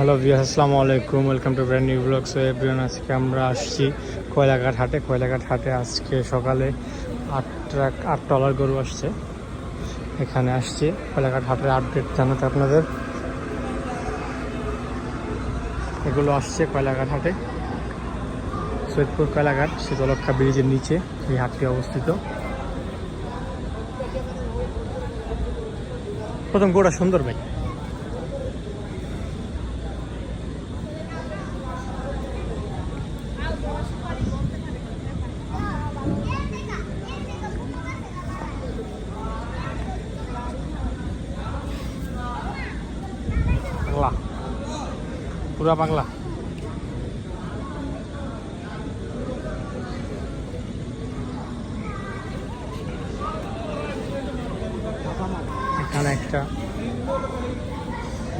Hello viewers আসসালামু আলাইকুম welcome to brand new blog so everyone আজকে আমরা আসছি কয়লাঘাট হাটে। কয়লাঘাট হাটে আজকে সকালে আট ট্রাক আট টলার গরু আসছে। এখানে আসছে। কয়লাঘাট হাটের আপডেট জানাতে আপনাদের। এগুলো আসছে কয়লাঘাট হাটে। সৈয়দপুর কয়লাঘাট শীতলক্ষা ব্রিজের নিচে এই হাটটি অবস্থিত। প্রথম গোটা সুন্দর ভাই। বাংলা। পুরা বাংলা। এখানে একটা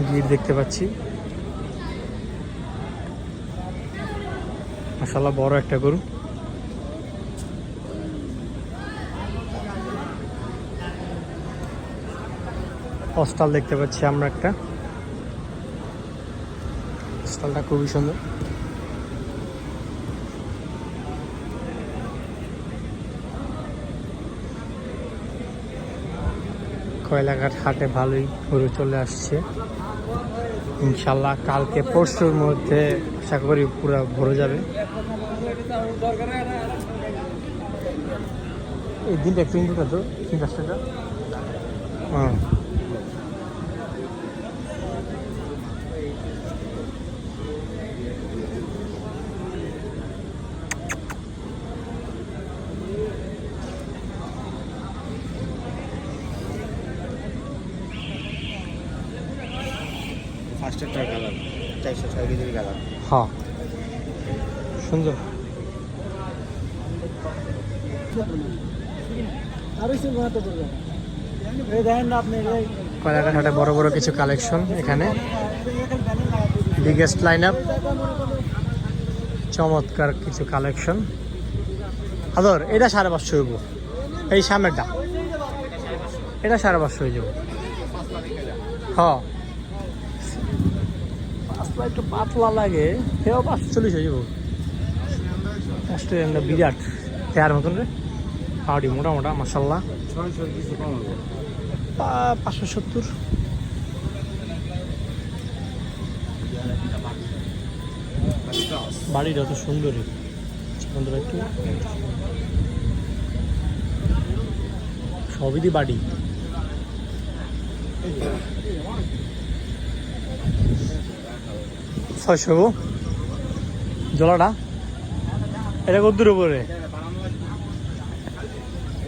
গির দেখতে পাচ্ছি। মাসাল্লাহ বড় একটা গরু। হস্টাল দেখতে পাচ্ছি আমরা একটা। হস্টালটা খুবই সুন্দর। কয়লাঘাট হাটে ভালোই গরু চলে আসছে। ইনশাল্লাহ কালকে পরশুর মধ্যে আশা করি পুরো ভরে যাবে। এই দিনটা একটু ইন্টুটা তো চারটা হ্যাঁ। সুন্দর। বড় বড় কিছু কালেকশন এখানে। বিগেস্ট লাইন আপ চমৎকার কিছু কালেকশন। আদর এটা সাড়ে পাঁচশো হইব। এই সামনেরটা। এটা সাড়ে পাঁচশো হয়ে যাব হ্যাঁ। পাঁচলা একটু পাতলা লাগে, সেও পাঁচশো চল্লিশ হয়ে যাব। অস্ট্রেলিয়ানটা বিরাট তেয়ার মতন রে। পাউডি মোটা মোটা মাসাল্লাহ পাঁচশো সত্তর। বাড়িটা তো সুন্দর একটু সবই বাড়ি। ছয়শো। জলাটা? এটা কদ্দুর উপরে?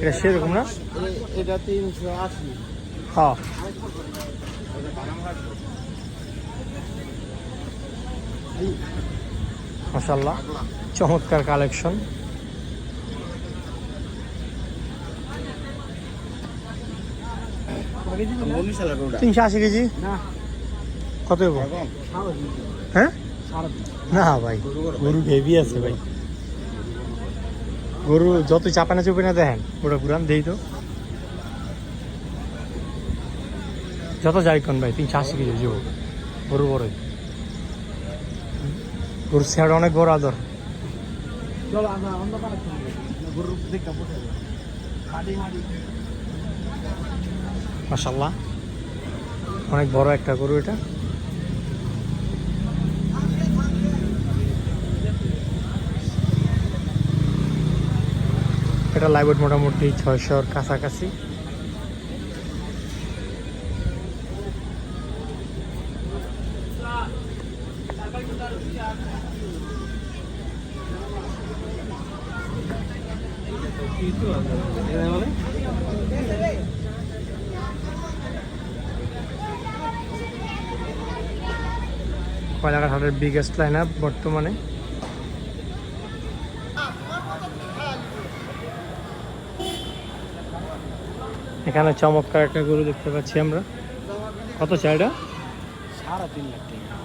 এটা সেরকম না? এটা তিনশো আশি। হ্যাঁ। মাসাল্লাহ চমৎকার কালেকশন। তিনশো আশি কেজি? না। কত হ্যাঁ? না ভাই গরু হেভি আছে ভাই। গরু যত চাপানা চুপে না দেখেন ওটা ঘুরান দেই তো। যত যাই কোন ভাই তিনশো আশি কেজি যাব গরু বড়ই। গরুর চেহারা অনেক বড় আদর। মাসাল্লাহ অনেক বড় একটা গরু এটা। এটা লাইভ মোটামুটি ছয়শোর কাছাকাছি। কয়লাঘাট হাটের বিগেস্ট লাইন আপ বর্তমানে। এখানে চমৎকার একটা গরু দেখতে পাচ্ছি আমরা। কত চাইটা সাড়ে তিন লাখ টাকা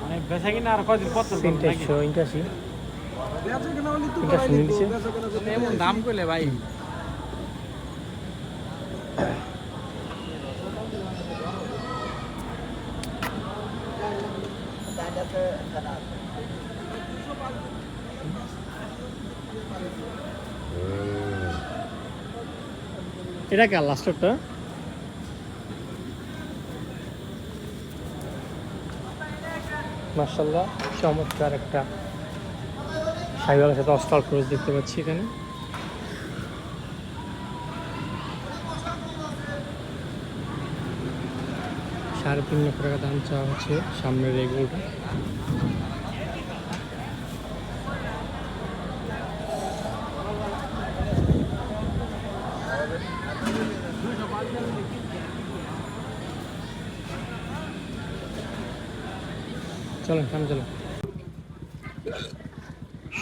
মানে বেচা কিনা আর কদিন কত তিনটাশো ইন্টাশি এমন দাম করলে ভাই। এটা কে লাস্টটা মার্শাল্লাহ চমৎকার একটা সাইবালের সাথে অস্টাল ক্রস দেখতে পাচ্ছি এখানে। সাড়ে তিন লক্ষ টাকা দাম চাওয়া হচ্ছে সামনের এগুলোটা চলো সামনে চলো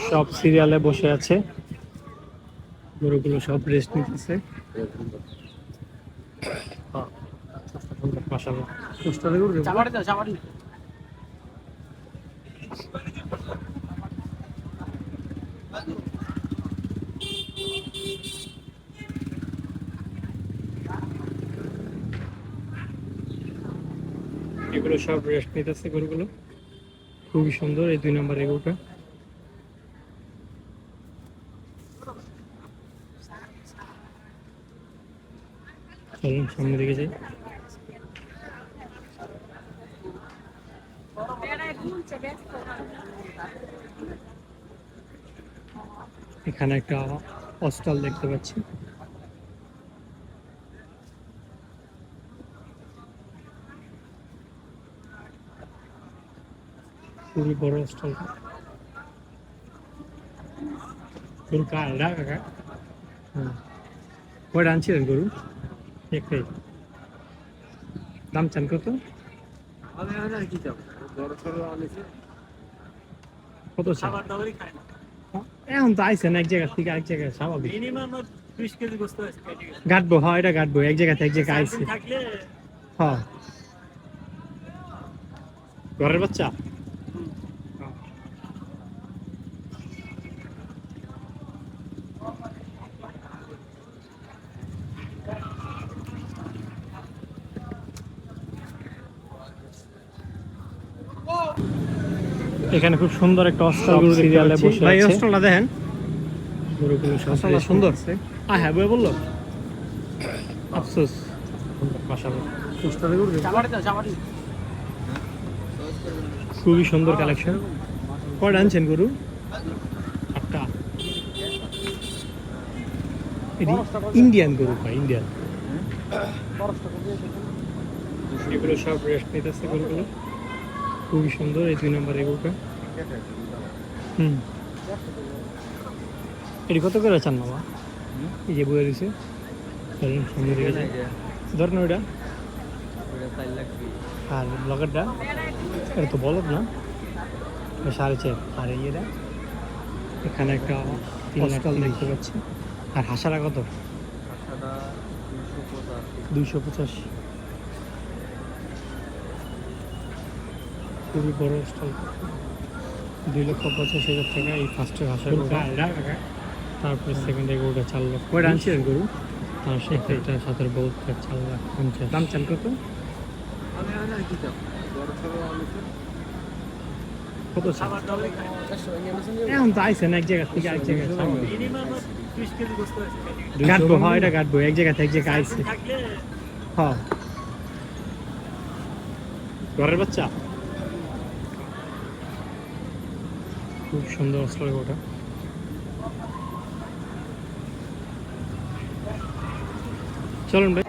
সব সিরিয়ালে বসে আছে। গরুগুলো সব রেস্ট নিতেছে। এগুলো সব রেস্ট নিতেছে গরুগুলো। খুবই সুন্দর এই দুই নম্বর এগুলোটা চলুন সামনে দিকে যাই। এখানে একটা হস্টাল দেখতে পাচ্ছি। খুবই বড় হস্টাল গরু কার কাকা। হুম। কয়টা আনছিলেন গরু? একটাই। দাম চান কত? কত না। এখন তো আইসেন এক জায়গা থেকে এক জায়গায় স্বাভাবিক। গাঁটবো হ্যাঁ এটা গাঁটবো এক জায়গা থেকে এক জায়গায় আইসে হ্যাঁ। ঘরের বাচ্চা? এখানে খুব সুন্দর একটা অস্ট্রাল গরু সিরিয়ালে বসে ভাই অস্ট্রালটা দেখেন। গরুগুলো সব সুন্দর। আছে। আহ হ্যাঁ বই বলল। আফসোস। খুবই সুন্দর কালেকশন কয়টা আনছেন গরু? আটটা। এটি ইন্ডিয়ান গরু। ভাই ইন্ডিয়ান। এগুলো সব রেস্ট নিতেছে গরুগুলো। খুবই সুন্দর এই দুই নম্বর এগুলোটা হুম। এটি কত করে চান বাবা? এই যে বয়ে দিছে ধরেন ওইটা। আর ব্লগারটা এটা তো বলদ না? সাড়ে চার। আর এই এটা? এখানে একটা হস্টাল দেখতে পাচ্ছি আর হাসারা কত? দুইশো পঁচাশি। খুবই বড় হস্টাল দুই লক্ষ পঁচাশি হাজার টাকা এই ফার্স্টে হাসার তারপরে সেকেন্ড এগারোটা চার লক্ষ। কয়টা আনছিলেন গরু? তার সেটা সাতের বহুত চার লাখ পঞ্চাশ। দাম চান কত? কত এখন তো আইসেন এক জায়গা থেকে এক জায়গায় গাঁটবো হ্যাঁ এটা গাঁটবো। এক জায়গা থেকে এক জায়গায় আইসে। হ্যাঁ ঘরের বাচ্চা? খুব সুন্দর অস্ত্র ওটা। চলুন ভাই।